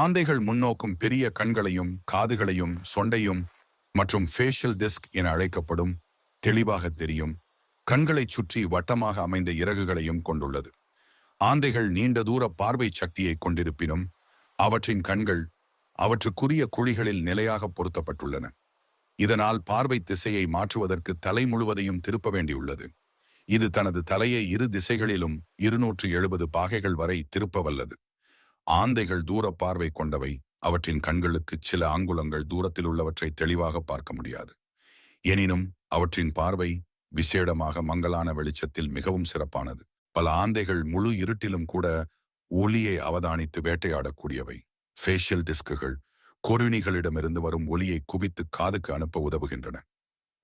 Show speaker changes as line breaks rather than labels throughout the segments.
ஆந்தைகள் முன்னோக்கும் பெரிய கண்களையும் காதுகளையும் சொண்டையும் மற்றும் ஃபேஷியல் டிஸ்க் என அழைக்கப்படும் தெளிவாக தெரியும். கண்களைச் சுற்றி வட்டமாக அமைந்த இறகுகளையும் கொண்டுள்ளது. ஆந்தைகள் நீண்ட தூர பார்வை சக்தியை கொண்டிருப்பினும் அவற்றின் கண்கள் அவற்றுக்குரிய குழிகளில் நிலையாக பொருத்தப்பட்டுள்ளன. இதனால் பார்வை திசையை மாற்றுவதற்கு தலை முழுவதையும் திருப்ப வேண்டியுள்ளது. இது தனது தலையை இரு திசைகளிலும் இருநூற்று எழுபது பாகைகள் வரை திருப்ப வல்லது. ஆந்தைகள் தூர பார்வை கொண்டவை அவற்றின் கண்களுக்கு சில ஆங்குலங்கள் தூரத்தில் உள்ளவற்றை தெளிவாக பார்க்க முடியாது. எனினும் அவற்றின் பார்வை விசேடமாக மங்கலான வெளிச்சத்தில் மிகவும் சிறப்பானது. பல ஆந்தைகள் முழு இருட்டிலும் கூட ஒளியை அவதானித்து வேட்டையாடக்கூடியவை. ஃபேஷியல் டிஸ்குகள் கொருணிகளிடமிருந்து வரும் ஒளியை குவித்து காதுக்கு அனுப்ப உதவுகின்றன.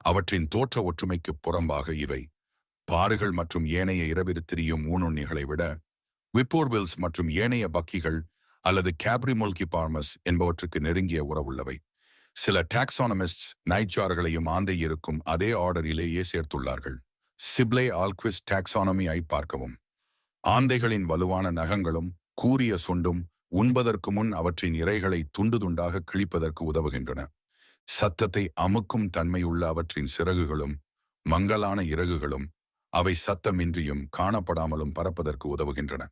அவற்றின் தோற்ற ஒற்றுமைக்கு புறம்பாக இவை பாறுகள் மற்றும் ஏனைய இரவிரு திரியும் ஊனுண்ணிகளை விட விப்போர்வில்ஸ் மற்றும் ஏனைய பக்கிகள் அல்லது கேப்ரிமோல்கி பார்மஸ் என்பவற்றுக்கு நெருங்கிய உறவுள்ளவை. சில டாக்ஸானமிஸ்ட் நைச்சார்களையும் ஆந்தை இருக்கும் அதே ஆர்டரிலேயே சேர்த்துள்ளார்கள். சிப்லே ஆல்குவிஸ் டாக்ஸானமியை பார்க்கவும். ஆந்தைகளின் வலுவான நகங்களும் கூரிய சுண்டும் உண்பதற்கு முன் அவற்றின் இரைகளை துண்டு துண்டாக கிழிப்பதற்கு உதவுகின்றன. சத்தத்தை அமுக்கும் தன்மையுள்ள அவற்றின் சிறகுகளும் மங்கலான இறகுகளும் அவை சத்தமின்றியும் காணப்படாமலும் பறப்பதற்கு உதவுகின்றன.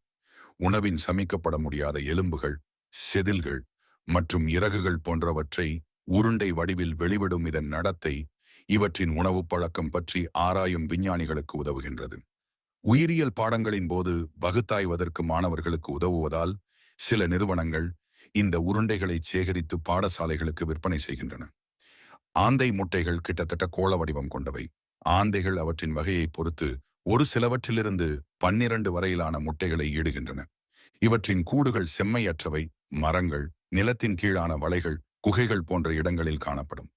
உணவின் சமைக்கப்பட முடியாத எலும்புகள் செதில்கள் மற்றும் இறகுகள் போன்றவற்றை உருண்டை வடிவில் வெளிவிடும் இதன் நடத்தை இவற்றின் உணவு பழக்கம் பற்றி ஆராயும் விஞ்ஞானிகளுக்கு உதவுகின்றது. உயிரியல் பாடங்களின் போது பகுத்தாய்வதற்கு மாணவர்களுக்கு உதவுவதால் சில நிறுவனங்கள் இந்த உருண்டைகளை சேகரித்து பாடசாலைகளுக்கு விற்பனை செய்கின்றன. ஆந்தை முட்டைகள் கிட்டத்தட்ட கோள வடிவம் கொண்டவை. ஆந்தைகள் அவற்றின் வகையை பொறுத்து ஒரு சிலவற்றிலிருந்து பன்னிரண்டு வரையிலான முட்டைகளை ஈடுகின்றன. இவற்றின் கூடுகள் செம்மையற்றவை மரங்கள் நிலத்தின் கீழான வலைகள் குகைகள் போன்ற இடங்களில் காணப்படும்.